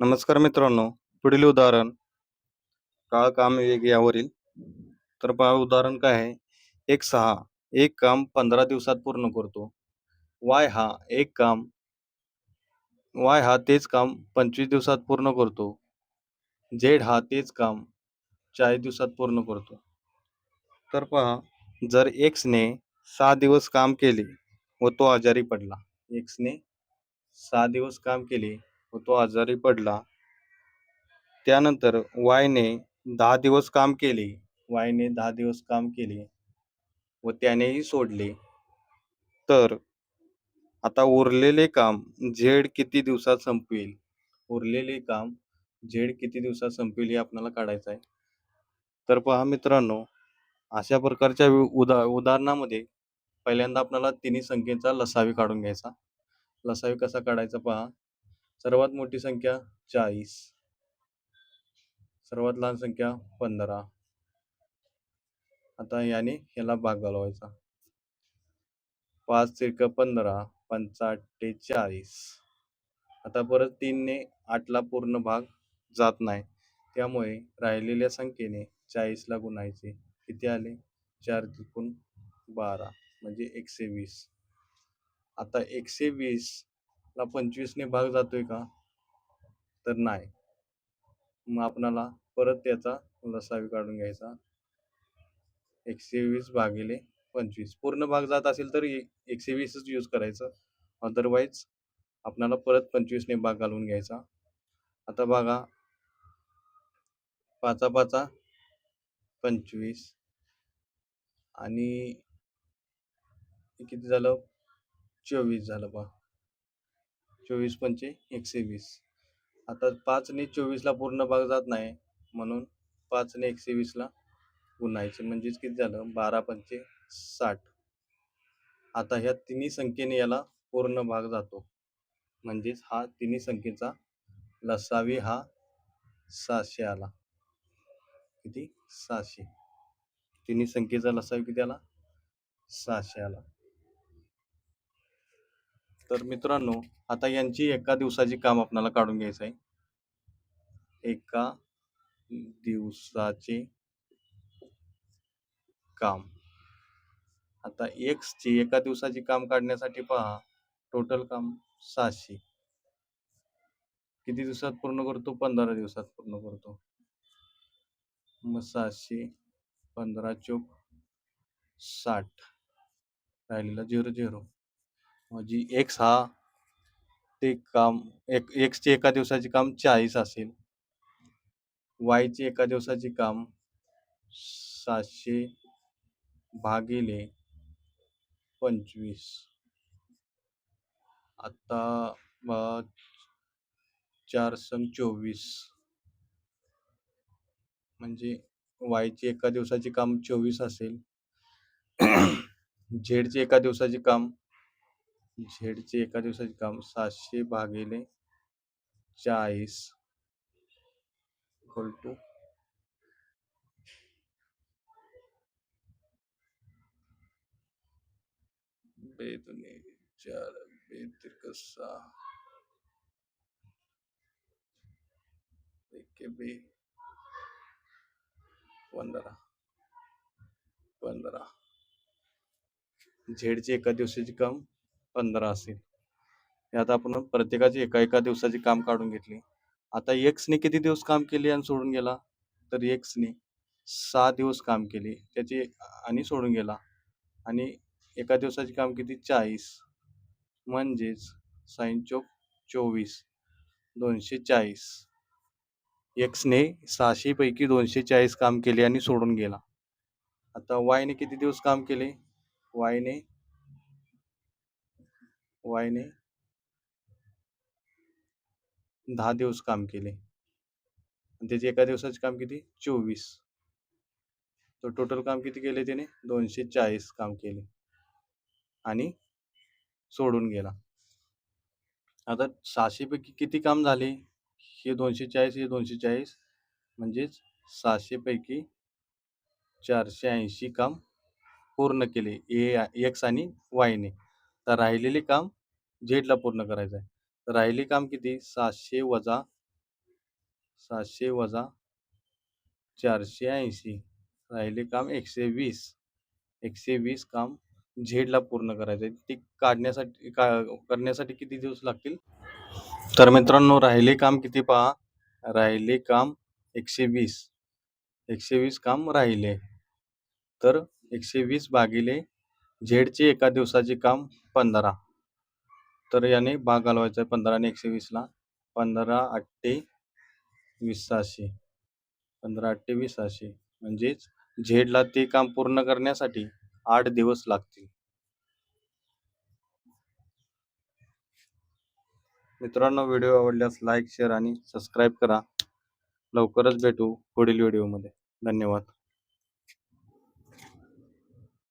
नमस्कार मित्रांनो पुढील उदाहरण. काळ काम वेग यावरील. तर पहा उदाहरण काय आहे? एक सहा एक काम पंधरा दिवसात पूर्ण करतो. वाय हा एक काम वाय हा तेच काम पंचवीस दिवसात पूर्ण करतो. झेड हा तेच काम चाळीस दिवसात पूर्ण करतो. तर पहा जर एक्सने सहा दिवस काम केले व तो आजारी पडला. एक्सने सहा दिवस काम केले व तो आजारी पडला. त्यानंतर वायने दहा दिवस काम केले. वायने दहा दिवस काम केले व त्यानेही सोडले. तर आता उरलेले काम झेड किती दिवसात संपवेल? उरलेले काम झेड किती दिवसात संपवेल हे आपल्याला काढायचं आहे. तर पहा मित्रांनो अशा प्रकारच्या उदा उदाहरणामध्ये पहिल्यांदा आपल्याला तिन्ही संख्येचा लसावी काढून घ्यायचा. लसावी कसा काढायचा पहा? सर्वात मोठी संख्या चाळीस. सर्वात लहान संख्या पंधरा. आता याने ह्याला भाग घालवायचा. पाच तिरक पंधरा पंचाटे चाळीस. आता परत तीनने आठला पूर्ण भाग जात नाही. त्यामुळे राहिलेल्या संख्येने चाळीसला गुणायचे. किती आले? चार त्रिकोण बारा म्हणजे एकशे वीस. आता एकशे वीस आपला पंचवीसने भाग जातोय का? तर नाही. मग आपणाला परत त्याचा लसावी काढून घ्यायचा. एकशे वीस भागिले पंचवीस. पूर्ण भाग जात असेल तर एकशे वीसच यूज करायचं. अदरवाईज आपणाला परत पंचवीसने भाग घालून घ्यायचा. आता बघा. पाचा पाचा पंचवीस. आणि किती झालं? चोवीस झालं बा. चोवीस पंचे एकशे वीस. आता पाचने चोवीसला पूर्ण भाग जात नाही म्हणून पाचने एकशे वीसला गुणायचे म्हणजेच किती झालं? बारा पंचे साठ. आता ह्या तिन्ही संख्येने याला पूर्ण भाग जातो. म्हणजेच हा तिन्ही संख्येचा लसावी हा सहाशे आला. किती? सहाशे. तिन्ही संख्येचा लसावी किती आला? सहाशे आला. तर मित्रांनो आता यांची एका दिवसाची काम आपल्याला काढून घ्यायचं आहे. एका दिवसाचे काम. आता एक्सची एका दिवसाची काम काढण्यासाठी पहा टोटल काम सहाशे. किती दिवसात पूर्ण करतो? पंधरा दिवसात पूर्ण करतो. मग सहाशे पंधरा चोक साठ. राहिलेला झिरो झिरो म्हणजे एक्स हा ते काम एक एक्सचे एका दिवसाचे काम चाळीस असेल. वायचे एका दिवसाचे काम सातशे भागिले पंचवीस. आता चार संग चोवीस. म्हणजे वायचे एका दिवसाचे काम चोवीस असेल. झेडचे एका दिवसाचे काम झेडचे एका दिवसाचे काम सातशे भागिले चाळीस. इक्वल टू बेदुने चार बे तिरक सहा. बे. पंधरा. पंधरा. झेडचे एका दिवसाचे काम पंधरा असेल. हे आता आपण प्रत्येकाची एका एका दिवसाची काम काढून घेतली. आता एक्सने किती दिवस काम केले आणि सोडून गेला? तर एक्सने सहा दिवस काम केले. त्याची आणि सोडून गेला. आणि एका दिवसाचे काम किती? चाळीस. म्हणजेच साईन चौक चोवीस. दोनशे चाळीस. एक्सने सहाशेपैकी दोनशे चाळीस काम केले आणि सोडून गेला. आता वायने किती दिवस काम केले? वायने वायने दहा दिवस काम केले. आणि त्याचे एका दिवसाचे काम किती? चोवीस. तर टोटल काम किती केले त्याने? दोनशे चाळीस काम केले. आणि सोडून गेला. आता सहाशेपैकी किती काम झाले? हे दोनशे चाळीस हे दोनशे चाळीस. म्हणजेच सहाशेपैकी चारशे ऐंशी काम पूर्ण केले. ए एक्स आणि वायने. तर राहिलेले काम झेडला पूर्ण करायचं आहे. तर राहिले काम किती? सातशे वजा सातशे वजा चारशे ऐंशी. राहिले काम एकशे वीस. एकशे वीस काम झेडला पूर्ण करायचं आहे. ते काढण्यासाठी का करण्यासाठी किती दिवस लागतील? तर मित्रांनो राहिले काम किती पहा? राहिले काम एकशे वीस. एकशे वीस काम राहिले. तर एकशे वीस भागिले झेडचे एका दिवसाचे काम पंधरा. तर याने भाग घालवायचा आहे पंधरा आणि एकशे वीसला पंधरा अठ्ठे वीस सहाशे. पंधरा अठ्ठे वीस सहाशे. म्हणजेच झेडला ते काम पूर्ण करण्यासाठी आठ दिवस लागतील. मित्रांनो व्हिडिओ आवडल्यास लाईक शेअर आणि सबस्क्राईब करा. लवकरच भेटू पुढील व्हिडिओमध्ये. धन्यवाद.